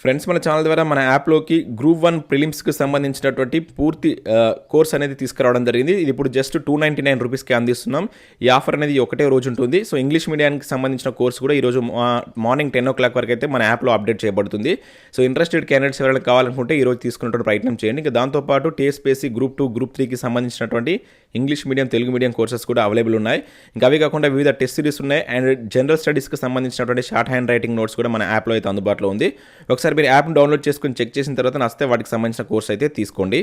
Friends మన channel ద్వారా మన యాప్లోకి గ్రూప్ వన్ ప్రిలిమ్స్కి సంబంధించినటువంటి పూర్తి కోర్స్ అనేది తీసుకురావడం జరిగింది. ఇది ఇప్పుడు జస్ట్ టూ నైంటీ నైన్ రూపీస్కి అందిస్తున్నాం. ఈ ఆఫర్ అనేది ఒకటే రోజు ఉంటుంది. సో ఇంగ్లీష్ మీడియానికి సంబంధించిన కోర్స్ కూడా ఈరోజు మార్నింగ్ టెన్ ఓ క్లాక్ వరకు అయితే మన యాప్లో అప్డేట్ చేయబడుతుంది. సో ఇంట్రెస్టెడ్ క్యాండిడేట్స్ ఎవరైనా కావాలనుకుంటే ఈరోజు తీసుకున్నటువంటి ప్రయత్నం చేయండి. ఇంకా దాంతోపాటు టీఎస్పీఎస్సీ గ్రూప్ టూ గ్రూప్ త్రీకి సంబంధించినటువంటి English medium Telugu medium courses కూడా అవైలబుల్ ఉన్నాయి. ఇంకా అవి కాకుండా వివిధ టెస్ట్ సిరీస్ ఉన్నాయి. అండ్ జనరల్ స్టడీస్కి సంబంధించినటువంటి షార్ట్ హ్యాండ్ రైటింగ్ నోట్స్ కూడా మన యాప్లో అయితే అందుబాటులో ఉంది. ఒకసారి మీరు యాప్ను డౌన్లోడ్ చేసుకుని చెక్ చేసిన తర్వాత నస్తే వాటికి సంబంధించిన కోర్స్ అయితే తీసుకోండి.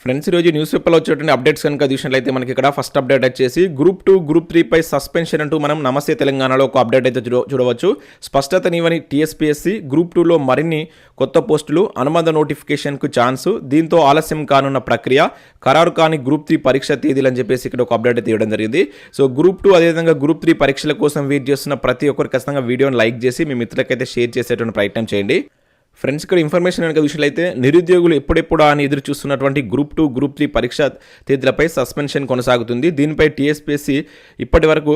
ఫ్రెండ్స్ ఈరోజు న్యూస్ పేపర్లో వచ్చేటువంటి అప్డేట్స్ కనుక చూసినట్లయితే మనకి ఇక్కడ ఫస్ట్ అప్డేట్ వచ్చేసి గ్రూప్ టూ గ్రూప్ త్రీ పై సస్పెన్షన్ అంటూ మనం నమస్తే తెలంగాణలో ఒక అప్డేట్ అయితే చూడవచ్చు. స్పష్టతనివ్వని టీఎస్పీఎస్సీ గ్రూప్ టూలో మరిన్ని కొత్త పోస్టులు అనుబంధ నోటిఫికేషన్కు ఛాన్సు దీంతో ఆలస్యం కానున్న ప్రక్రియ ఖరారు కాని గ్రూప్ త్రీ పరీక్ష తేదీలు అని చెప్పేసి ఇక్కడ ఒక అప్డేట్ అయితే ఇవ్వడం జరిగింది. సో గ్రూప్ టూ అదేవిధంగా గ్రూప్ త్రీ పరీక్షల కోసం వెయిట్ చేస్తున్న ప్రతి ఒక్కరు ఖచ్చితంగా వీడియోని లైక్ చేసి మీ మిత్రులకైతే షేర్ చేసేటువంటి ప్రయత్నం చేయండి. ఫ్రెండ్స్ ఇక్కడ ఇన్ఫర్మేషన్ కనుక విషయాలైతే నిరుద్యోగులు ఎప్పుడెప్పుడు అని ఎదురు చూస్తున్నటువంటి గ్రూప్ టూ గ్రూప్ త్రీ పరీక్ష తేదీలపై సస్పెన్షన్ కొనసాగుతుంది. దీనిపై టీఎస్పీఎస్సీ ఇప్పటి వరకు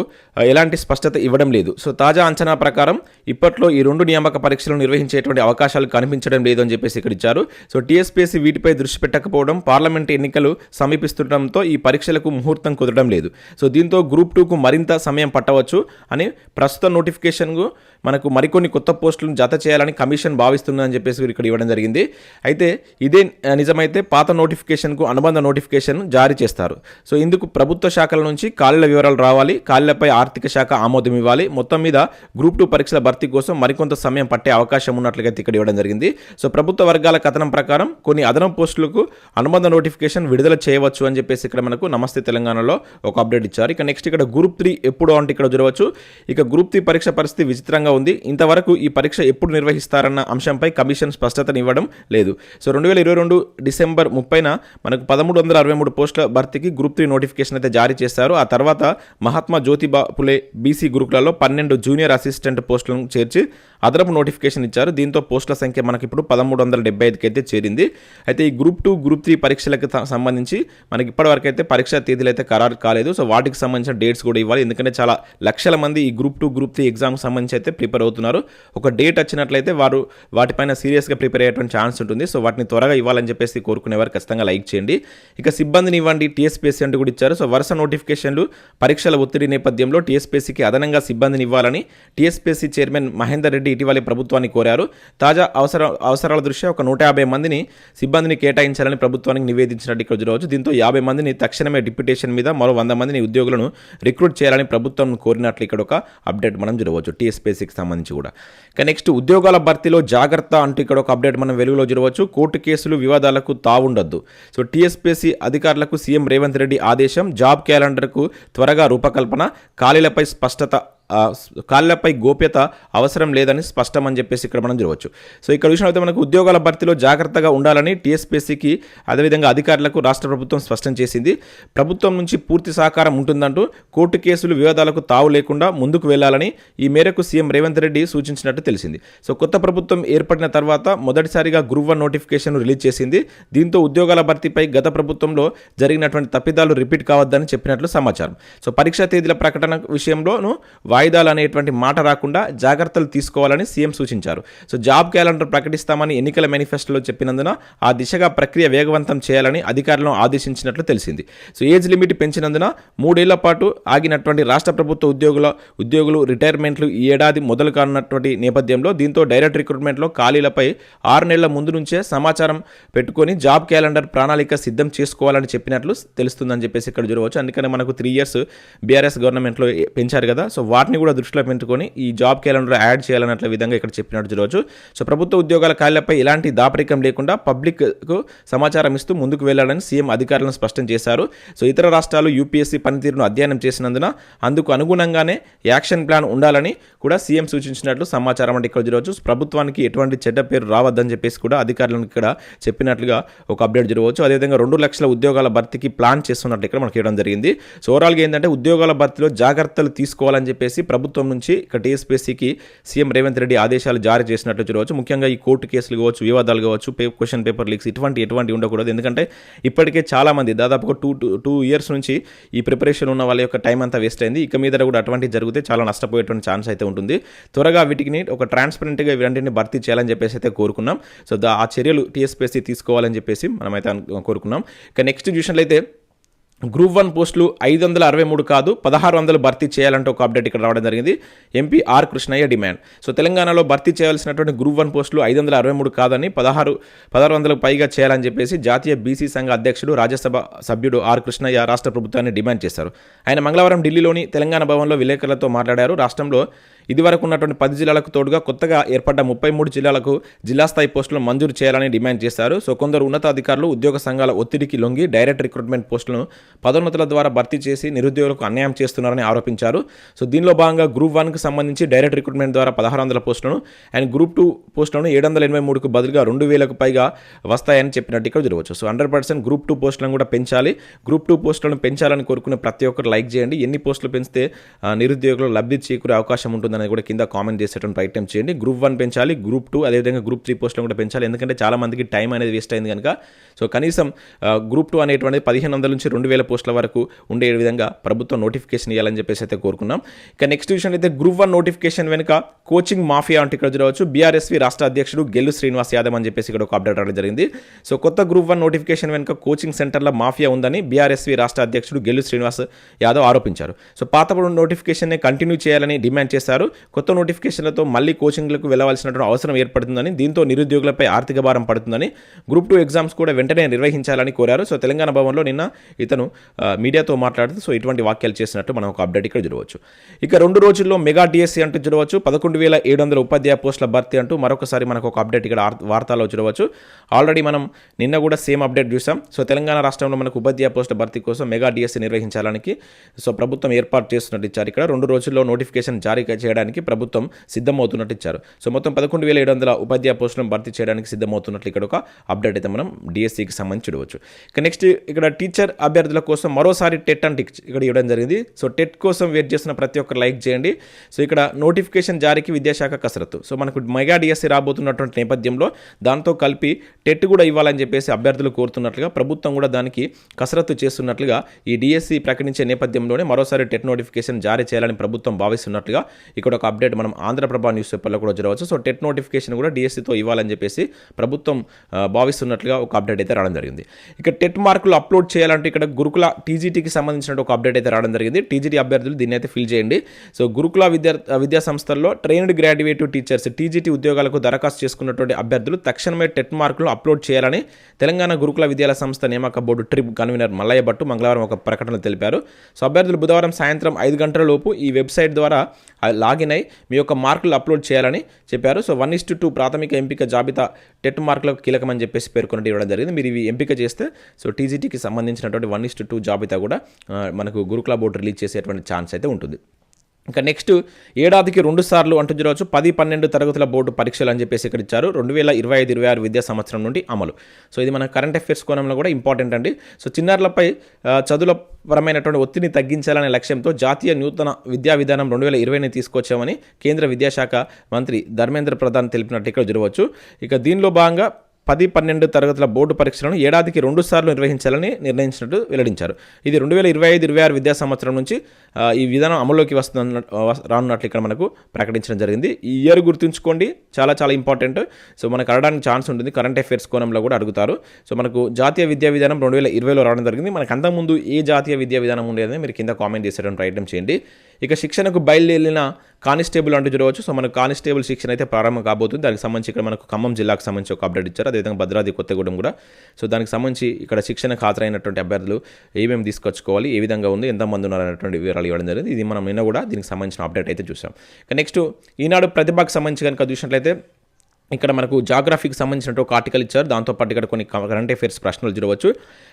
ఎలాంటి స్పష్టత ఇవ్వడం లేదు. సో తాజా అంచనా ప్రకారం ఇప్పట్లో ఈ రెండు నియామక పరీక్షలు నిర్వహించేటువంటి అవకాశాలు కనిపించడం లేదు అని చెప్పేసి ఇక్కడ ఇచ్చారు. సో టీఎస్పీఎస్సీ వీటిపై దృష్టి పెట్టకపోవడం పార్లమెంట్ ఎన్నికలు సమీపిస్తుండటంతో ఈ పరీక్షలకు ముహూర్తం కుదరడం లేదు. సో దీంతో గ్రూప్ టూకు మరింత సమయం పట్టవచ్చు అని ప్రస్తుత నోటిఫికేషన్కు మనకు మరికొన్ని కొత్త పోస్టులను జత చేయాలని కమిషన్ భావిస్తుందని చెప్పేసి ఇక్కడ ఇవ్వడం జరిగింది. అయితే ఇదే నిజమైతే పాత నోటిఫికేషన్కు అనుబంధ నోటిఫికేషన్ జారీ చేస్తారు. సో ఇందుకు ప్రభుత్వ శాఖల నుంచి ఖాళీల వివరాలు రావాలి. ఖాళీలపై ఆర్థిక శాఖ ఆమోదం ఇవ్వాలి. మొత్తం మీద గ్రూప్ టూ పరీక్షల భర్తీ కోసం మరికొంత సమయం పట్టే అవకాశం ఉన్నట్లుగా ఇక్కడ ఇవ్వడం జరిగింది. సో ప్రభుత్వ వర్గాల కథనం ప్రకారం కొన్ని అదనపు పోస్టులకు అనుబంధ నోటిఫికేషన్ విడుదల చేయవచ్చు అని చెప్పేసి ఇక్కడ మనకు నమస్తే తెలంగాణలో ఒక అప్డేట్ ఇచ్చారు. ఇక నెక్స్ట్ ఇక్కడ గ్రూప్ త్రీ ఎప్పుడు అంటే ఇక్కడ చూడవచ్చు. ఇక గ్రూప్ త్రీ పరీక్ష పరిస్థితి విచిత్రంగా ఉంది. ఇంతవరకు ఈ పరీక్ష ఎప్పుడు నిర్వహిస్తారన్న అంశంపై కమిషన్ స్పష్టతని ఇవ్వడం లేదు. సో రెండు వేల ఇరవై రెండు డిసెంబర్ ముప్పైన మనకు పదమూడు వందల అరవై మూడు పోస్టుల భర్తీకి గ్రూప్ త్రీ నోటిఫికేషన్ అయితే జారీ చేశారు. ఆ తర్వాత మహాత్మా జ్యోతిబా పులే బీసీ గ్రూపులలో పన్నెండు జూనియర్ అసిస్టెంట్ పోస్టులను చేర్చి అదనపు నోటిఫికేషన్ ఇచ్చారు. దీంతో పోస్టుల సంఖ్య మనకి ఇప్పుడు పదమూడు వందల డెబ్బై ఐదుకి అయితే చేరింది. అయితే ఈ గ్రూప్ టూ గ్రూప్ త్రీ పరీక్షలకు సంబంధించి మనకి ఇప్పటివరకు అయితే పరీక్షా తేదీలు అయితే ఖరారు కాలేదు. సో వాటికి సంబంధించిన డేట్స్ కూడా ఇవ్వాలి. ఎందుకంటే చాలా లక్షల మంది ఈ గ్రూప్ టూ గ్రూప్ త్రీ ఎగ్జామ్కి సంబంధించి అయితే ప్రిపేర్ అవుతున్నారు. ఒక డేట్ వచ్చినట్లయితే వారు వాటిపైన సీరియస్గా ప్రిపేర్ అయ్యేటువంటి ఛాన్స్ ఉంటుంది. సో వాటిని త్వరగా ఇవ్వాలని చెప్పేసి కోరుకునేవారు ఖచ్చితంగా లైక్ చేయండి. ఇక సిబ్బందిని ఇవ్వండి. టీఎస్పీఎస్సీ అంటూ కూడా ఇచ్చారు. సో వరుస నోటిఫికేషన్లు పరీక్షల ఒత్తిడి నేపథ్యంలో టీఎస్పీఎస్సీకి అదనంగా సిబ్బందిని ఇవ్వాలని టీఎస్పీఎస్సీ చైర్మన్ మహేందర్ రెడ్డి ఇటీవలే ప్రభుత్వాన్ని కోరారు. తాజా అవసర అవసరాల దృష్ట్యా ఒక నూట యాభై మందిని సిబ్బందిని కేటాయించాలని ప్రభుత్వానికి నివేదించినట్టు ఇక్కడ చూడవచ్చు దీంతో యాభై మందిని తక్షణమే డిప్యుటేషన్ మీద మరో వంద మందిని ఉద్యోగులను రిక్రూట్ చేయాలని ప్రభుత్వం కోరినట్లు ఇక్కడ ఒక అప్డేట్ మనం చూడవచ్చు. టీఎస్పీఎస్సీకి సంబంధించి కూడా. ఇక నెక్స్ట్ ఉద్యోగాల భర్తీలో జాగ్రత్త అంటూ ఇక్కడ ఒక అప్డేట్ మనం వెలుగులో చూడవచ్చు. కోర్టు కేసులు వివాదాలకు తావుండొద్దు. సో టీఎస్పీసీ అధికారులకు సీఎం రేవంత్ రెడ్డి ఆదేశం జాబ్ క్యాలెండర్కు త్వరగా రూపకల్పన ఖాళీలపై స్పష్టత కాళ్ళపై గోప్యత అవసరం లేదని స్పష్టం అని చెప్పేసి ఇక్కడ మనం చూడవచ్చు. సో ఇక్కడ విషయం మనకు ఉద్యోగాల భర్తీలో జాగ్రత్తగా ఉండాలని టీఎస్పీసీకి అదేవిధంగా అధికారులకు రాష్ట్ర ప్రభుత్వం స్పష్టం చేసింది. ప్రభుత్వం నుంచి పూర్తి సహకారం ఉంటుందంటూ కోర్టు కేసులు వివాదాలకు తావు లేకుండా ముందుకు వెళ్ళాలని ఈ మేరకు సీఎం రేవంత్ రెడ్డి సూచించినట్టు తెలిసింది. సో కొత్త ప్రభుత్వం ఏర్పడిన తర్వాత మొదటిసారిగా గురువ నోటిఫికేషన్ రిలీజ్ చేసింది. దీంతో ఉద్యోగాల భర్తీపై గత ప్రభుత్వంలో జరిగినటువంటి తప్పిదాలు రిపీట్ కావద్దని చెప్పినట్లు సమాచారం. సో పరీక్షా తేదీల ప్రకటన విషయంలోనూ వాయిదాలు అనేటువంటి మాట రాకుండా జాగ్రత్తలు తీసుకోవాలని సీఎం సూచించారు. సో జాబ్ క్యాలెండర్ ప్రకటిస్తామని ఎన్నికల మేనిఫెస్టోలో చెప్పినందున ఆ దిశగా ప్రక్రియ వేగవంతం చేయాలని అధికారులను ఆదేశించినట్లు తెలిసింది. సో ఏజ్ లిమిట్ పెంచినందున మూడేళ్ళ పాటు ఆగినటువంటి రాష్ట్ర ప్రభుత్వ ఉద్యోగుల ఉద్యోగులు రిటైర్మెంట్లు ఈ ఏడాది మొదలు కానున్నటువంటి నేపథ్యంలో దీంతో డైరెక్ట్ రిక్రూట్మెంట్లో ఖాళీలపై ఆరు నెలల ముందు నుంచే సమాచారం పెట్టుకొని జాబ్ క్యాలెండర్ ప్రణాళిక సిద్ధం చేసుకోవాలని చెప్పినట్లు తెలుస్తుందని చెప్పేసి ఇక్కడ చూడవచ్చు. అందుకని మనకు త్రీ ఇయర్స్ బీఆర్ఎస్ గవర్నమెంట్లో పెంచారు కదా. సో వాటి వాటిని కూడా దృష్టిలో పెట్టుకొని ఈ జాబ్ క్యాలెండర్లో యాడ్ చేయాలన్నట్ల విధంగా ఇక్కడ చెప్పినట్టు చూడవచ్చు. సో ప్రభుత్వ ఉద్యోగాల ఖాళీలపై ఎలాంటి దాపరికం లేకుండా పబ్లిక్కు సమాచారం ఇస్తూ ముందుకు వెళ్ళాలని సీఎం అధికారులను స్పష్టం చేశారు. సో ఇతర రాష్ట్రాలు యూపీఎస్సీ పనితీరును అధ్యయనం చేసినందున అందుకు అనుగుణంగానే యాక్షన్ ప్లాన్ ఉండాలని కూడా సీఎం సూచించినట్లు సమాచారం అంటే ఇక్కడ చూడవచ్చు. ప్రభుత్వానికి ఎటువంటి చెడ్డ పేరు రావద్దని చెప్పేసి కూడా అధికారులను ఇక్కడ చెప్పినట్లుగా ఒక అప్డేట్ జరగవచ్చు అదేవిధంగా రెండు లక్షల ఉద్యోగాల భర్తీకి ప్లాన్ చేస్తున్నట్లు ఇక్కడ మనకి ఇవ్వడం జరిగింది. సో ఓవరాల్గా ఏంటంటే ఉద్యోగాల భర్తీలో జాగ్రత్తలు తీసుకోవాలని చెప్పేసి ప్రభుత్వం నుంచి ఇక టీఎస్పీసీకి సీఎం రేవంత్ రెడ్డి ఆదేశాలు జారీ చేసినట్లు చూడవచ్చు. ముఖ్యంగా ఈ కోర్టు కేసులు కావచ్చు వివాదాలు కావచ్చు పే క్వశ్చన్ పేపర్ లీక్స్ ఇటువంటి ఎటువంటి ఉండకూడదు. ఎందుకంటే ఇప్పటికే చాలామంది దాదాపు దాదాపుగా టూ టూ ఇయర్స్ నుంచి ఈ ప్రిపరేషన్ ఉన్న వాళ్ళ యొక్క టైం అంతా వేస్ట్ అయింది. ఇక మీద కూడా అటువంటి జరిగితే చాలా నష్టపోయేటువంటి ఛాన్స్ అయితే ఉంటుంది. త్వరగా వీటికి ఒక ట్రాన్స్పరెంట్గా ఇవన్నింటిని భర్తీ చేయాలని చెప్పేసి అయితే కోరుకున్నాం. సో ఆ చర్యలు టీఎస్పీసీ తీసుకోవాలని చెప్పేసి మనమైతే కోరుకున్నాం. ఇక నెక్స్ట్ చూసినట్లయితే గ్రూప్ వన్ పోస్టులు ఐదు వందల అరవై మూడు కాదు పదహారు వందలు భర్తీ చేయాలంటే ఒక అప్డేట్ ఇక్కడ రావడం జరిగింది. MP R Krishnaiah demand. So తెలంగాణలో భర్తీ చేయాల్సినటువంటి గ్రూప్ వన్ పోస్టులు ఐదు వందల అరవై మూడు కాదని పదహారు పదహారు వందలకు పైగా చేయాలని చెప్పేసి జాతీయ బీసీ సంఘ అధ్యక్షుడు రాజ్యసభ సభ్యుడు ఆర్ కృష్ణయ్య రాష్ట్ర ప్రభుత్వాన్ని డిమాండ్ చేశారు. ఆయన మంగళవారం ఢిల్లీలోని తెలంగాణ భవన్లో విలేకరులతో మాట్లాడారు. రాష్ట్రంలో ఇదివరకు ఉన్నటువంటి పది జిల్లాలకు తోడుగా కొత్తగా ఏర్పడ్డ ముప్పై మూడు జిల్లాలకు జిల్లా స్థాయి పోస్టులను మంజూరు చేయాలని డిమాండ్ చేశారు. సో కొందరు ఉన్నతాధికారులు ఉద్యోగ సంఘాల ఒత్తిడికి లొంగి డైరెక్ట్ రిక్రూట్మెంట్ పోస్టులను పదోన్నతుల ద్వారా భర్తీ చేసి నిరుద్యోగులకు అన్యాయం చేస్తున్నారని ఆరోపించారు. సో దీనిలో భాగంగా గ్రూప్ వన్కి సంబంధించి డైరెక్ట్ రిక్రూట్మెంట్ ద్వారా పదహారు వందల పోస్టులను అండ్ గ్రూప్ టూ పోస్టులను ఏడు వందల ఎనభై మూడుకు బదులుగా రెండు వేలకు పైగా వస్తాయని చెప్పినట్టు ఇక్కడ జరగవచ్చు so hundred percent group two పోస్టులను కూడా పెంచాలి. గ్రూప్ టూ పోస్టులను పెంచాలని కోరుకునే ప్రతి ఒక్కరు లైక్ చేయండి. ఎన్ని పోస్టులు పెంచితే ఆ, నిరుద్యోగులు లబ్ధి చేకూరే అవకాశం ఉంటుంది ఉంటుందనేది కూడా కింద కామెంట్ చేసేటువంటి ప్రయత్నం చేయండి. గ్రూప్ వన్ పెంచాలి గ్రూప్ టూ అదేవిధంగా గ్రూప్ త్రీ పోస్టులు కూడా పెంచాలి. ఎందుకంటే చాలా మందికి టైం అనేది వేస్ట్ అయింది కనుక. సో కనీసం గ్రూప్ టూ అనేటువంటిది పదిహేను వందల నుంచి రెండు వేల పోస్టుల వరకు ఉండే విధంగా ప్రభుత్వం నోటిఫికేషన్ ఇవ్వాలని చెప్పేసి అయితే కోరుకున్నాం. ఇక నెక్స్ట్ విషయం అయితే గ్రూప్ వన్ నోటిఫికేషన్ వెనుక కోచింగ్ మాఫియా అంటే ఇక్కడ చూడవచ్చు. బీఆర్ఎస్వి రాష్ట్ర అధ్యక్షుడు గెల్లు శ్రీనివాస్ యాదవ్ అని చెప్పేసి ఇక్కడ ఒక అప్డేట్ రావడం జరిగింది. సో కొత్త గ్రూప్ వన్ నోటిఫికేషన్ వెనుక కోచింగ్ సెంటర్ల మాఫియా ఉందని బీఆర్ఎస్వి రాష్ట్ర అధ్యక్షుడు గెల్లు శ్రీనివాస్ యాదవ్ ఆరోపించారు. సో పాత నోటిఫికేషన్ని కంటిన్యూ చేయాలని డిమాండ్ చేశారు. కొత్త నోటిఫికేషన్లతో మళ్ళీ కోచింగ్లకు వెళ్ళవలసినటువంటి అవసరం ఏర్పడుతుందని దీంతో నిరుద్యోగులపై ఆర్థిక భారం పడుతుందని గ్రూప్ టూ ఎగ్జామ్స్ కూడా వెంటనే నిర్వహించాలని కోరారు. సో తెలంగాణ భవన్లో నిన్న ఇతను మీడియాతో మాట్లాడుతూ సో ఇటువంటి వాక్యాలు చేసినట్టు మనం ఒక అప్డేట్ ఇక్కడ చూడవచ్చు. ఇక రెండు రోజుల్లో మెగా డిఎస్సీ అంటూ చూడవచ్చు పదకొండు వేల ఏడు వందల ఉపాధ్యాయ పోస్టుల భర్తీ అంటూ మరొకసారి మనకు ఒక అప్డేట్ ఇక్కడ వార్తల్లో చూడవచ్చు. ఆల్రెడీ మనం నిన్న కూడా సేమ్ అప్డేట్ చూసాం. సో తెలంగాణ రాష్ట్రంలో మనకు ఉపాధ్యాయ పోస్టుల భర్తీ కోసం మెగా డిఎస్సీ నిర్వహించాలని సో ప్రభుత్వం ఏర్పాటు చేస్తున్నట్టు ఇచ్చారు ఇక్కడ. రెండు రోజుల్లో నోటిఫికేషన్ జారీ చేయడం చేయడానికి ప్రభుత్వం సిద్ధమవుతున్నట్టు ఇచ్చారు. సో మొత్తం పదకొండు వేల ఏడు వందల ఉపాధ్యాయ పోస్టులను భర్తీ చేయడానికి సిద్ధమవుతున్నట్లు ఇక్కడ ఒక అప్డేట్ అయితే మనం డిఎస్సికి సంబంధించి చూడవచ్చు. ఇక నెక్స్ట్ ఇక్కడ టీచర్ అభ్యర్థుల కోసం మరోసారి టెట్ అండ్ టిక్ ఇక్కడ ఇవ్వడం జరిగింది. సో టెట్ కోసం వెయిట్ చేస్తున్న ప్రతి ఒక్కరు లైక్ చేయండి. సో ఇక్కడ నోటిఫికేషన్ జారీకి విద్యాశాఖ కసరత్తు. సో మనకు మెగా డిఎస్సి రాబోతున్నటువంటి నేపథ్యంలో దాంతో కలిపి టెట్ కూడా ఇవ్వాలని చెప్పేసి అభ్యర్థులు కోరుతున్నట్లుగా ప్రభుత్వం కూడా దానికి కసరత్తు చేస్తున్నట్లుగా ఈ డిఎస్సి ప్రకటించే నేపథ్యంలోనే మరోసారి టెట్ నోటిఫికేషన్ జారీ చేయాలని ప్రభుత్వం భావిస్తున్నట్లుగా ఇక్కడ ఒక అప్డేట్ మనం ఆంధ్రప్రభ న్యూస్ పేపర్లో కూడా చూడవచ్చు సో టెట్ నోటిఫికేషన్ కూడా డిఎస్సితో ఇవ్వాలని చెప్పేసి ప్రభుత్వం భావిస్తున్నట్లుగా ఒక అప్డేట్ అయితే రావడం జరిగింది. ఇక టెట్ మార్కులు అప్లోడ్ చేయాలంటే ఇక్కడ గురుకుల టీజీటీకి సంబంధించిన ఒక అప్డేట్ అయితే రావడం జరిగింది. టీజీటీ అభ్యర్థులు దీన్ని అయితే ఫిల్ చేయండి. సో గురుకుల విద్యా విద్యా సంస్థల్లో ట్రైన్డ్ గ్రాడ్యుయేటివ్ టీచర్స్ టీజీటీ ఉద్యోగాలకు దరఖాస్తు చేసుకున్నటువంటి అభ్యర్థులు తక్షణమే టెట్ మార్కులు అప్లోడ్ చేయాలని తెలంగాణ గురుకుల విద్యాల సంస్థ నియామక బోర్డు ట్రిప్ కన్వీనర్ మల్లయ్య భట్టు మంగళవారం ఒక ప్రకటనలో తెలిపారు. సో అభ్యర్థులు బుధవారం సాయంత్రం ఐదు గంటల లోపు ఈ వెబ్సైట్ ద్వారా లాగిన్ అయి మీ యొక్క మార్కులు అప్లోడ్ చేయాలని చెప్పారు. సో వన్ ఇస్టు టూ ప్రాథమిక ఎంపిక జాబితా టెట్ మార్కులకు కీలకమని చెప్పేసి పేర్కొన్నట్టు ఇవ్వడం జరిగింది. మీరు ఇవి ఎంపిక చేస్తే సో టీజీటీకి సంబంధించినటువంటి వన్ ఇస్టు టూ జాబితా కూడా మనకు గురుకుల బోర్డు రిలీజ్ చేసేటువంటి ఛాన్స్ అయితే ఉంటుంది. ఇంకా నెక్స్ట్ ఏడాదికి రెండు సార్లు అంటూ చూడవచ్చు పది పన్నెండు తరగతుల బోర్డు పరీక్షలు అని చెప్పేసి ఇక్కడ ఇచ్చారు. రెండు వేల ఇరవై ఐదు ఇరవై ఆరు విద్యా సంవత్సరం నుండి అమలు. సో ఇది మన కరెంట్ అఫైర్స్ కోణంలో కూడా ఇంపార్టెంట్ అండి. సో చిన్నారులపై చదువుల పరమైనటువంటి ఒత్తిడిని తగ్గించాలనే లక్ష్యంతో జాతీయ నూతన విద్యా విధానం రెండు వేల ఇరవైని తీసుకొచ్చామని కేంద్ర విద్యాశాఖ మంత్రి ధర్మేంద్ర ప్రధాన్ తెలిపినట్టు ఇక్కడ చూడవచ్చు. ఇక దీనిలో భాగంగా పది పన్నెండు తరగతుల బోర్డు పరీక్షలను ఏడాదికి రెండు సార్లు నిర్వహించాలని నిర్ణయించినట్టు వెల్లడించారు. ఇది రెండు వేల ఇరవై ఐదు ఇరవై ఆరు విద్యా సంవత్సరం నుంచి ఈ విధానం అమల్లోకి వస్తున్న రానున్నట్లు ఇక్కడ మనకు ప్రకటించడం జరిగింది. ఈ ఇయర్ గుర్తుంచుకోండి చాలా చాలా ఇంపార్టెంట్. సో మనకు అడగడానికి ఛాన్స్ ఉంటుంది కరెంట్ అఫైర్స్ కోణంలో కూడా అడుగుతారు. సో మనకు జాతీయ విద్యా విధానం రెండు వేల ఇరవైలో రావడం జరిగింది. మనకు అంతకుముందు ఏ జాతీయ విద్యా విధానం ఉండేదని మీరు కింద కామెంట్ చేసేటువంటి ప్రయత్నం చేయండి. ఇక శిక్షణకు బయలుదేరిన కానిస్టేబుల్ అంటూ చూడవచ్చు. సో మనకు కానిస్టేబుల్ శిక్షణ అయితే ప్రారంభం కాబోతుంది. దానికి సంబంధించి ఇక్కడ మనకు ఖమ్మం జిల్లాకు సంబంధించి ఒక అప్డేట్ ఇచ్చారు. అదేవిధంగా భద్రాద్రి కొత్తగూడెం కూడా. సో దానికి సంబంధించి ఇక్కడ శిక్షణకు హాజరైనటువంటి అభ్యర్థులు ఏమేమి తీసుకొచ్చుకోవాలి ఏ విధంగా ఉంది ఎంతమంది ఉన్నారనేటువంటి వివరాలు ఇవ్వడం జరిగింది. ఇది మనం నిన్న కూడా దీనికి సంబంధించిన అప్డేట్ అయితే చూసాం నెక్స్ట్ ఈనాడు ప్రతిభకు సంబంధించి కనుక చూసినట్లయితే ఇక్కడ మనకు జాగ్రఫీకి సంబంధించినట్టు ఒక ఆర్టికల్ ఇచ్చారు. దాంతోపాటు ఇక్కడ కొన్ని కరెంట్ అఫైర్స్ ప్రశ్నలు చూడవచ్చు.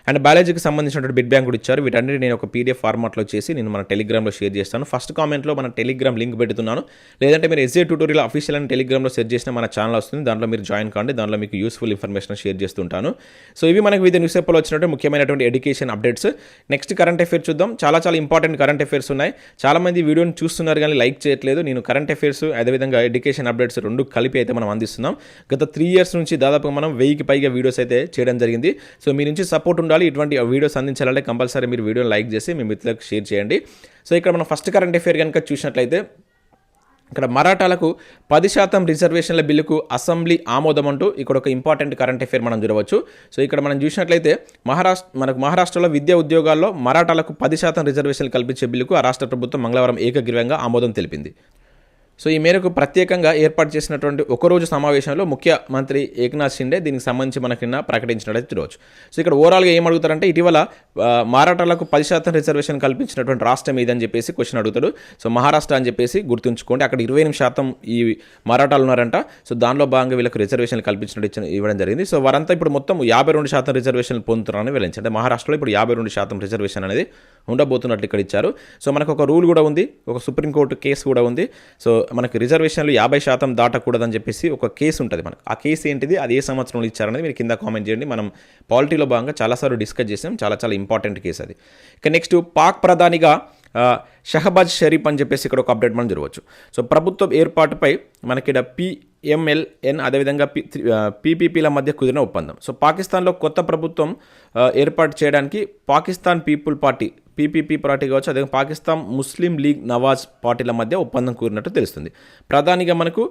అండ్ బయాలజీకి సంబంధించినటువంటి బిడ్ బ్యాంక్ కూడా ఇచ్చారు. వీటన్నిటి నేను ఒక పీడిఎఫ్ ఫార్మాట్లో చేసి నేను మన టెలిగ్రామ్లో షేర్ చేస్తాను. ఫస్ట్ కామెంట్లో మన టెలిగ్రామ్ లింక్ పెడుతున్నాను. లేదంటే మీరు ఎస్ఏ ట్యూటోరియల్ అఫీషియల్ అని టెలిగ్రామ్లో సెర్చ్ చేసిన మన ఛానల్ వస్తుంది. దాంట్లో మీరు జాయిన్ కాండి. దాంట్లో మీకు యూస్ఫుల్ ఇన్ఫర్మేషన్ షేర్ చేస్తుంటాను. సో ఇవి మనకు వివిధ న్యూస్ పేపర్లో వచ్చినట్టు ముఖ్యమైనటువంటి education updates next current affairs చూద్దాం. చాలా చాలా ఇంపార్టెంట్ కరెంట్ అఫేర్స్ ఉన్నాయి. చాలా మంది వీడియోని చూస్తున్నారు కానీ లైక్ చేయట్లేదు. నేను కరెంట్ అఫేర్స్ అదేవిధంగా ఎడ్యుకేషన్ అప్డేట్స్ రెండు కలిపి అయితే మనం అందిస్తున్నాం. గత త్రీ ఇయర్స్ నుంచి దాదాపుగా మనం వెయ్యికి పైగా వీడియోస్ అయితే చేయడం జరిగింది. సో మీ నుంచి సపోర్ట్ ఉండాలి. ఇటువంటి వీడియోస్ అందించాలంటే కంపల్సరీ మీరు వీడియోని లైక్ చేసి మీ మిత్రులకు షేర్ చేయండి. సో ఇక్కడ మనం ఫస్ట్ కరెంట్ అఫేర్ కనుక చూసినట్లయితే ఇక్కడ మరాఠాలకు పది శాతం రిజర్వేషన్ల బిల్లుకు అసెంబ్లీ ఆమోదం అంటూ ఇక్కడ ఒక ఇంపార్టెంట్ కరెంట్ అఫేర్ మనం చూడవచ్చు. సో ఇక్కడ మనం చూసినట్లయితే మహారాష్ట్ర మనకు మహారాష్ట్రలో విద్యా ఉద్యోగాల్లో మరాఠాలకు పది శాతం రిజర్వేషన్లు కల్పించే బిల్లుకు ఆ రాష్ట్ర ప్రభుత్వం మంగళవారం ఏకగ్రీవంగా ఆమోదం తెలిపింది. సో ఈ మేరకు ప్రత్యేకంగా ఏర్పాటు చేసినటువంటి ఒకరోజు సమావేశంలో ముఖ్యమంత్రి ఏక్నాథ్ షిండే దీనికి సంబంధించి మనకి ప్రకటించినట్టు ప్రకటించినట్లయితే చూడవచ్చు సో ఇక్కడ ఓవరాల్గా ఏం అడుగుతారంటే ఇటీవల మారాటాలకు పది శాతం రిజర్వేషన్ కల్పించినటువంటి రాష్ట్రం ఏదని చెప్పేసి క్వశ్చన్ అడుగుతాడు. సో మహారాష్ట్ర అని చెప్పేసి గుర్తుంచుకోండి అక్కడ ఇరవై ఎనిమిది శాతం ఈ మరాఠాలు ఉన్నారంట. సో దానిలో భాగంగా వీళ్ళకి రిజర్వేషన్లు కల్పించినట్టు ఇవ్వడం జరిగింది. సో వారంతా ఇప్పుడు మొత్తం యాభై రెండు శాతం రిజర్వేషన్లు పొందుతున్నారని వెల్లడించారు. అంటే మహారాష్ట్రలో ఇప్పుడు యాభై రెండు శాతం రిజర్వేషన్ అనేది ఉండబోతున్నట్లు ఇక్కడ ఇచ్చారు. సో మనకు ఒక రూల్ కూడా ఉంది. ఒక సుప్రీంకోర్టు కేసు కూడా ఉంది. సో మనకు రిజర్వేషన్లు యాభై శాతం దాటకూడదని చెప్పేసి ఒక కేసు ఉంటుంది మనకు. ఆ కేసు ఏంటిది? అది ఏ సంవత్సరంలో ఇచ్చారనేది మీరు కింద కామెంట్ చేయండి. మనం పాలిటీలో భాగంగా చాలాసార్లు డిస్కస్ చేసాం. చాలా చాలా ఇంపార్టెంట్ కేసు అది. ఇక నెక్స్ట్ పాక్ ప్రధానిగా షహబాజ్ షరీఫ్ అని చెప్పేసి ఇక్కడ ఒక అప్డేట్ మనం జరగవచ్చు సో ప్రభుత్వం ఏర్పాటుపై మనకి ఇక్కడ పి ఎంఎల్ఎన్ అదేవిధంగా పి పీపీపీల మధ్య కుదిరిన ఒప్పందం. సో పాకిస్తాన్లో కొత్త ప్రభుత్వం ఏర్పాటు చేయడానికి Pakistan People Party PPP party కావచ్చు అదే పాకిస్తాన్ ముస్లిం లీగ్ నవాజ్ పార్టీల మధ్య ఒప్పందం కూరినట్టు తెలుస్తుంది. ప్రధానిగా మనకు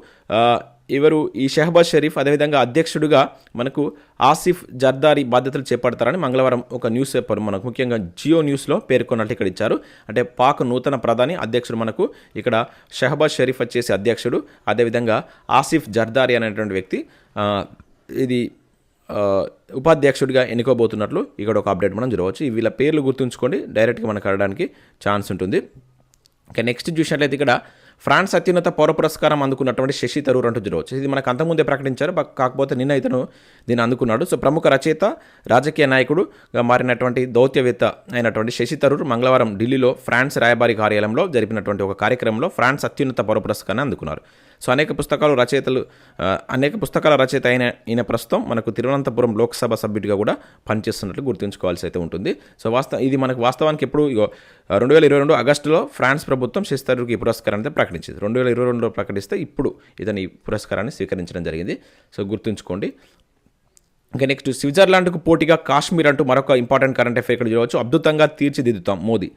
ఇవరు ఈ షహబాజ్ షరీఫ్ అదేవిధంగా అధ్యక్షుడిగా మనకు ఆసిఫ్ జర్దారీ బాధ్యతలు చేపడతారని మంగళవారం ఒక న్యూస్ పేపర్ మనకు ముఖ్యంగా జియో న్యూస్లో పేర్కొన్నట్లు ఇక్కడ ఇచ్చారు. అంటే పాక్ నూతన ప్రధాని అధ్యక్షుడు మనకు ఇక్కడ షహబాజ్ షరీఫ్ వచ్చేసి అధ్యక్షుడు. అదేవిధంగా ఆసిఫ్ జర్దారి అనేటువంటి వ్యక్తి ఇది ఉపాధ్యక్షుడిగా ఎన్నుకోబోతున్నట్లు ఇక్కడ ఒక అప్డేట్ మనం చూడవచ్చు. వీళ్ళ పేర్లు గుర్తుంచుకోండి డైరెక్ట్గా మనకు అడగడానికి ఛాన్స్ ఉంటుంది. ఇంకా నెక్స్ట్ చూసినట్లయితే ఇక్కడ ఫ్రాన్స్ అత్యున్నత పౌర పురస్కారం అందుకున్నటువంటి శశి తరూర్ అంటూ చూడవచ్చు. ఇది మనకు అంతకుముందే ప్రకటించారు కాకపోతే నిన్న ఇతను దీన్ని అందుకున్నాడు. సో ప్రముఖ రచయిత రాజకీయ నాయకుడుగా మారినటువంటి దౌత్యవేత్త అయినటువంటి శశి తరూర్ మంగళవారం ఢిల్లీలో ఫ్రాన్స్ రాయబారి కార్యాలయంలో జరిపినటువంటి ఒక కార్యక్రమంలో ఫ్రాన్స్ అత్యున్నత పౌర పురస్కారాన్ని అందుకున్నారు. సో అనేక పుస్తకాలు రచయితలు అనేక పుస్తకాల రచయిత అయిన ఈయన ప్రస్తుతం మనకు తిరువనంతపురం లోక్సభ సభ్యుడిగా కూడా పనిచేస్తున్నట్లు గుర్తుంచుకోవాల్సి అయితే ఉంటుంది. సో వాస్తవ ఇది మనకు వాస్తవానికి ఎప్పుడు రెండు వేల ఇరవై రెండు ఆగస్టులో ఫ్రాన్స్ ప్రభుత్వం శిస్తరుకి ఈ పురస్కారాన్ని ప్రకటించింది. రెండు వేల ఇరవై రెండులో ప్రకటిస్తే ఇప్పుడు ఇతని ఈ పురస్కారాన్ని స్వీకరించడం జరిగింది. సో గుర్తుంచుకోండి. ఇంకా నెక్స్ట్ స్విట్జర్లాండ్కు పోటీగా కాశ్మీర్ అంటూ మరొక ఇంపార్టెంట్ కరెంట్ అఫేర్ ఇక్కడ చూడవచ్చు. అద్భుతంగా తీర్చిదిద్దుతాం మోదీ.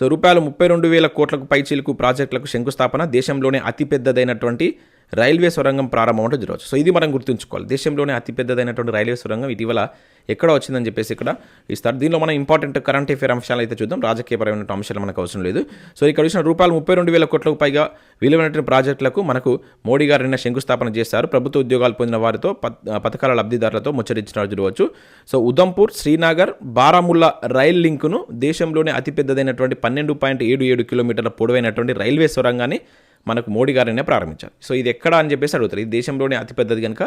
సో రూపాయలు ముప్పై రెండు వేల కోట్లకు పైచీలకు ప్రాజెక్టులకు శంకుస్థాపన దేశంలోనే అతిపెద్దదైనటువంటి రైల్వే సొరంగం ప్రారంభం అంటే చూడవచ్చు సో ఇది మనం గుర్తుంచుకోవాలి. దేశంలోనే అతిపెద్దదైనటువంటి రైల్వే సొరంగం ఇటీవల ఎక్కడ వచ్చిందని చెప్పేసి ఇక్కడ ఇస్తారు. దీనిలో మనం ఇంపార్టెంట్ కరెంట్ అఫేర్ అంశాలు అయితే చూద్దాం. రాజకీయపరమైన అంశాలు మనకు అవసరం లేదు. సో ఇక్కడ చూసిన రూపాయలు ముప్పై రెండు వేల కోట్లకు పైగా విలువైనటువంటి ప్రాజెక్టులకు మనకు మోడీ గారు నిన్న శంకుస్థాపన చేశారు. ప్రభుత్వ ఉద్యోగాలు పొందిన వారితో పథకాల లబ్ధిదారులతో ముచ్చరించిన చూడవచ్చు. సో ఉదంపూర్ శ్రీనగర్ బారాముల్లా రైల్ లింకును దేశంలోనే అతిపెద్దదైనటువంటి పన్నెండు పాయింట్ ఏడు ఏడు కిలోమీటర్ల పొడవైనటువంటి రైల్వే సొరంగాన్ని మనకు మోడీ గారినే ప్రారంభించారు. సో ఇది ఎక్కడ అని చెప్పేసి అడుగుతారు. ఇది దేశంలోనే అతిపెద్దది కనుక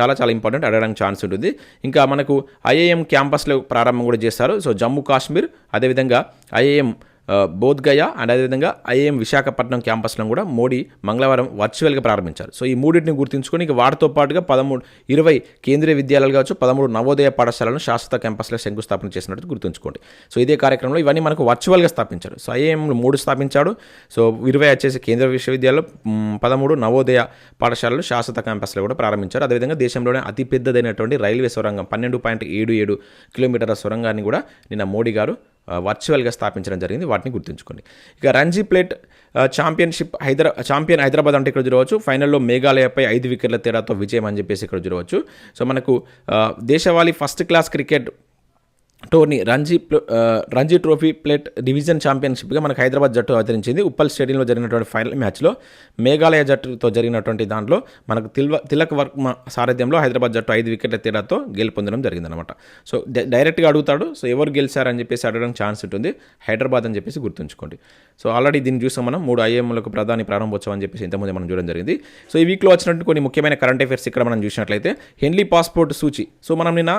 చాలా చాలా ఇంపార్టెంట్ అడగడానికి ఛాన్స్ ఉంటుంది. ఇంకా మనకు ఐఏఎం క్యాంపస్లో ప్రారంభం కూడా చేస్తారు. సో జమ్మూ కాశ్మీర్ అదేవిధంగా ఐఏఎం ఆ, బోధ్గయ అండ్ అదేవిధంగా ఐఏఎం విశాఖపట్నం క్యాంపస్లో కూడా మోడీ మంగళవారం వర్చువల్గా ప్రారంభించారు. సో ఈ మూడింటిని గుర్తుంచుకొని ఇక వాటితో పాటుగా పదమూడు ఇరవై కేంద్రీయ విద్యాలయాలు కావచ్చు పదమూడు నవోదయ పాఠశాలను శాశ్వత క్యాంపస్లో శంకుస్థాపన చేసినట్టు గుర్తుంచుకోండి. సో ఇదే కార్యక్రమంలో ఇవన్నీ మనకు వర్చువల్గా స్థాపించారు. సో ఐఏఎం మూడు స్థాపించాడు. సో ఇరవై వచ్చేసి కేంద్ర విశ్వవిద్యాలయం పదమూడు నవోదయ పాఠశాలలు శాశ్వత క్యాంపస్లో కూడా ప్రారంభించారు. అదేవిధంగా దేశంలోనే అతిపెద్దదైనటువంటి రైల్వే సొరంగం పన్నెండు పాయింట్ ఏడు ఏడు కిలోమీటర్ల సొరంగాన్ని కూడా నిన్న మోడీ గారు వర్చువల్గా స్థాపించడం జరిగింది. వాటిని గుర్తుంచుకోండి. ఇక రంజీ ప్లేట్ ఛాంపియన్షిప్ హైదరా ఛాంపియన్ హైదరాబాద్ అంటే ఇక్కడ చూడవచ్చు. ఫైనల్లో మేఘాలయపై ఐదు వికెట్ల తేడాతో విజయం అని చెప్పేసి ఇక్కడ చూడవచ్చు. సో మనకు దేశవాళీ first class cricket tourney Ranji Ranji trophy plate division ఛాంపియన్షిప్గా మనకు హైదరాబాద్ జట్టు అవతరించింది. ఉప్పల్ స్టేడియంలో జరిగినటువంటి ఫైనల్ మ్యాచ్లో మేఘాలయ జట్టుతో జరిగినటువంటి దాంట్లో మనకు తిల్వ తిలక్ వర్మ సారథ్యంలో హైదరాబాద్ జట్టు ఐదు వికెట్ల తేడాతో గెలుపొందడం జరిగిందనమాట సో డైరెక్ట్గా అడుగుతాడు. సో ఎవరు గెలిచారని చెప్పేసి అడగడానికి ఛాన్స్ ఉంటుంది. హైదరాబాద్ అని చెప్పేసి గుర్తుంచుకోండి. సో ఆల్రెడీ దీన్ని చూసాం మనం. మూడు ఐఎంలకు ప్రధాని ప్రారంభోత్సవం అని చెప్పేసి ఇంతకుముందు మనం చూడడం జరిగింది. సో ఈ వీక్లో వచ్చినట్టు కొన్ని ముఖ్యమైన కరెంట్ అఫైర్స్ ఇక్కడ మనం చూసినట్లయితే హెన్లీ పాస్పోర్ట్ సూచి. సో మనం నిన్న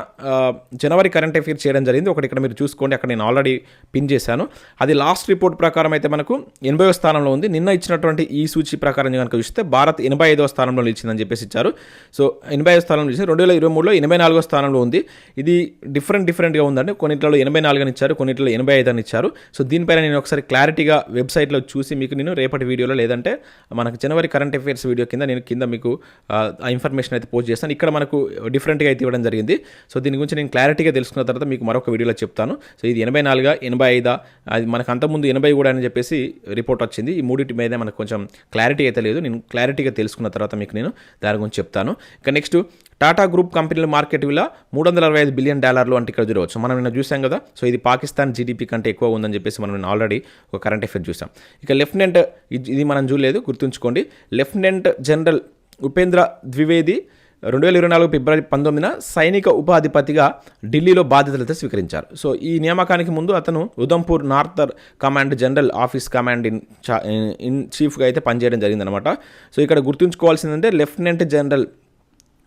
జనవరి కరెంట్ అఫైర్స్ చేయడం జరిగింది. ఒకటి ఇక్కడ మీరు చూసుకోండి. అక్కడ నేను ఆల్రెడీ పిన్ చేశాను. అది లాస్ట్ రిపోర్ట్ ప్రకారం అయితే మనకు ఎనభైవ స్థానంలో ఉంది. నిన్న ఇచ్చినటువంటి ఈ సూచి ప్రకారం కనుక చూస్తే భారత్ ఎనభై ఐదవ స్థానంలో నిలిచిందని చెప్పేసి ఇచ్చారు. సో ఎనభై ఐదు స్థానంలో నిలిచింది. రెండు వేల ఇరవై మూడులో ఎనభై నాలుగో స్థానంలో ఉంది. ఇది డిఫరెంట్ డిఫరెంట్గా ఉందండి. కొన్నిట్లో ఎనభై నాలుగు అని ఇచ్చారు. కొన్నిట్లో ఎనభై ఐదు అని ఇచ్చారు. సో దీనిపైన నేను ఒకసారి క్లారిటీగా వెబ్సైట్లో చూసి మీకు నేను రేపటి వీడియోలో లేదంటే మనకు జనవరి కరెంట్ అఫైర్స్ వీడియో కింద నేను కింద మీకు ఆ, ఇన్ఫర్మేషన్ అయితే పోస్ట్ చేస్తాను. ఇక్కడ మనకు డిఫరెంట్గా అయితే ఇవ్వడం జరిగింది. సో దీని గురించి నేను క్లారిటీగా తెలుసుకున్న తర్వాత మీకు మరొక వీడియోలో చెప్తాను. సో ఇది ఎనభై నాలుగా ఎనభై ఐదా? అది మనకు అంతకుముందు ఎనభై కూడా అని చెప్పేసి రిపోర్ట్ వచ్చింది. ఈ మూడింటి మీద మనకు కొంచెం క్లారిటీ అయితే లేదు. నేను క్లారిటీగా తెలుసుకున్న తర్వాత మీకు నేను దాని గురించి చెప్తాను. ఇక నెక్స్ట్ టాటా గ్రూప్ కంపెనీల మార్కెట్ విలువ మూడు వందల అరవై ఐదు బిలియన్ డాలర్లు అంటే ఇక్కడ చూడవచ్చు. మనం నిన్న చూసాం కదా. సో ఇది పాకిస్తాన్ జీడిపి కంటే ఎక్కువ ఉందని చెప్పేసి మనం ఆల్రెడీ ఒక కరెంట్ అఫేర్ చూసాం. ఇక లెఫ్టినెంట్ ఇది ఇది మనం చూడలేదు గుర్తుంచుకోండి. లెఫ్టినెంట్ జనరల్ ఉపేంద్ర ద్వివేది రెండు వేల ఇరవై నాలుగు ఫిబ్రవరి పంతొమ్మిదిన సైనిక ఉపాధిపతిగా ఢిల్లీలో బాధ్యతలతో స్వీకరించారు. సో ఈ నియామకానికి ముందు అతను Udhampur northern command general office command in చా- ఇన్ చీఫ్గా అయితే పనిచేయడం జరిగిందనమాట సో ఇక్కడ గుర్తుంచుకోవాల్సిందంటే లెఫ్టినెంట్ జనరల్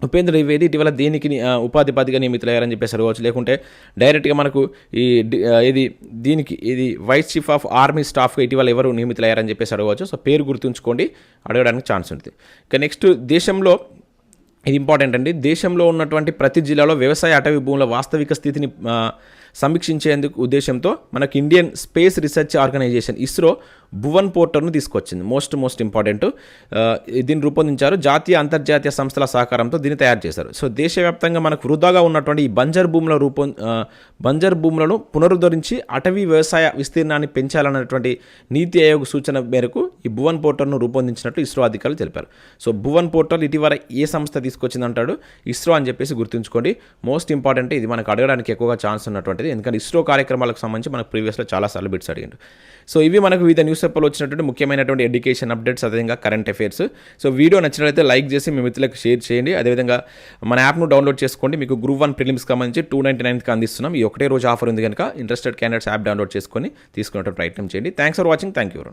ఉపేంద్ర ద్వివేది ఇటీవల దీనికి ఉపాధిపతిగా నియమితులయ్యారని చెప్పేసి అడగవచ్చు. లేకుంటే డైరెక్ట్గా మనకు ఈ ఇది దీనికి ఇది వైస్ చీఫ్ ఆఫ్ ఆర్మీ స్టాఫ్గా ఇటీవల ఎవరు నియమితులయ్యారని చెప్పేసి అడగవచ్చు. సో పేరు గుర్తుంచుకోండి అడగడానికి ఛాన్స్ ఉంటుంది. ఇక నెక్స్ట్ దేశంలో ఇది ఇంపార్టెంట్ అండి. దేశంలో ఉన్నటువంటి ప్రతి జిల్లాలో వ్యవసాయ అటవీ భూముల వాస్తవిక స్థితిని సమీక్షించేందుకు ఉద్దేశంతో మనకు Indian Space Research Organisation ISRO Bhuvan పోర్టర్ను తీసుకొచ్చింది. Most most important. దీన్ని రూపొందించారు. జాతీయ అంతర్జాతీయ సంస్థల సహకారంతో దీన్ని తయారు చేశారు. సో దేశవ్యాప్తంగా మనకు వృధాగా ఉన్నటువంటి ఈ బంజర్ భూముల రూపొం బంజర్ భూములను పునరుద్ధరించి అటవీ వ్యవసాయ విస్తీర్ణాన్ని పెంచాలన్నటువంటి నీతి ఆయోగ్ సూచన మేరకు ఈ భువన్ పోర్టల్ను రూపొందించినట్లు ఇస్రో అధికారులు తెలిపారు. సో భువన్ పోర్టల్ ఇటీవల ఏ సంస్థ తీసుకొచ్చిందంటాడు ఇస్రో అని చెప్పేసి గుర్తుంచుకోండి. మోస్ట్ ఇంపార్టెంట్ ఇది మనకు అడగడానికి ఎక్కువగా ఛాన్స్ ఉన్నటువంటిది. ఎందుకంటే ఇస్రో కార్యక్రమాలకు సంబంధించి మనకు ప్రీవియస్లో చాలా సార్లు బిట్స్ అడిగిండు. సో ఇవి మనకు వివిధ న్యూస్ పేపర్లో వచ్చినటువంటి ముఖ్యమైనటువంటి ఎడ్యుకేషన్ అప్డేట్స్ అదేవిధంగా కరెంట్ అఫైర్స్ సో వీడియో నచ్చినట్లయితే లైక్ చేసి మీ మిత్రులకు షేర్ చేయండి. అదేవిధంగా మన యాప్ను డౌన్లోడ్ చేసుకోండి. మీకు గ్రూప్ వన్ ప్రిలిమ్స్ సంబంధించి టూ నైంటీ నైన్కి అందిస్తున్నాం. ఈ ఒకటే రోజు ఆఫర్ ఉంది కనుక ఇంట్రెస్టెడ్ క్యాండిడేట్స్ యాప్ డౌన్లోడ్ చేసుకొని తీసుకునేటువంటి ప్రయత్నం చేయండి. Thanks for watching thank you